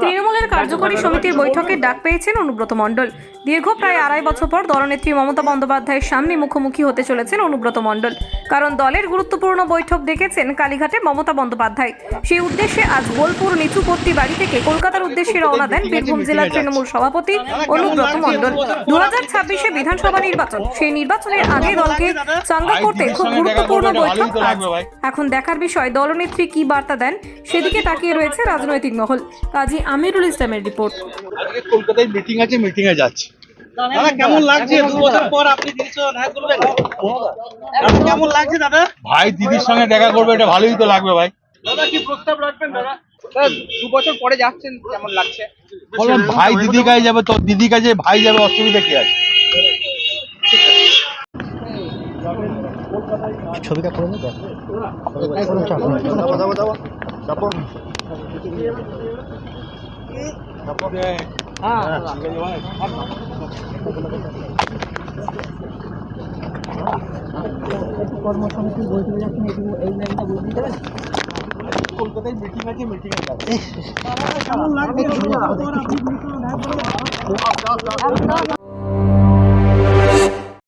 তৃণমূলের কার্যকরী সমিতির বৈঠকে ডাক পেয়েছেন অনুব্রত মণ্ডল। দীর্ঘ প্রায় আড়াই বছর পর দলনেত্রী মমতা বন্দ্যোপাধ্যায়ের সামনে মুখোমুখি হতে চলেছেন অনুব্রত মণ্ডল। কারণ দলের গুরুত্বপূর্ণ বৈঠক ডেকেছেন কালীঘাটে মমতা বন্দ্যোপাধ্যায়। সেই উদ্দেশ্যে আজ বোলপুর নিচুপট্টি বাড়ি থেকে কলকাতার উদ্দেশ্যে রওনা দেন বীরভূম জেলার তৃণমূল সভাপতি অনুব্রত মণ্ডল। দু হাজার ছাব্বিশে বিধানসভা নির্বাচন। সেই নির্বাচনের আগে দলকে চাঙ্গা করতে খুব গুরুত্বপূর্ণ বৈঠক আজ। এখন দেখার বিষয় দলনেত্রী কি বার্তা দেন? সেদিকে তাকিয়ে রয়েছে রাজনৈতিক মহল। কাজী আমিরুল ইসলামের রিপোর্ট আজকে কলকাতায় মিটিং আছে মিটিং এ যাচ্ছি দাদা কেমন লাগছে দু বছর পর আপনি দিদির সঙ্গে দেখা করবেন কেমন লাগছে দাদা ভাই দিদির সঙ্গে দেখা করবে এটা ভালোই তো লাগবে ভাই দাদা কি প্রস্তাব রাখবেন দাদা দু বছর পরে যাচ্ছেন কেমন লাগছে বললাম ভাই দিদি কাছে যাবে তো দিদি কাছে ভাই যাবে অসুবিধা কি আছে ছবিটা করে নিতে চাপো চাপো চাপো কলকাতায় মিটিং আছে মিটিং এ যাচ্ছি কেমন লাগছে দু বছর পর আপনি দিদির সঙ্গে দেখা করবেন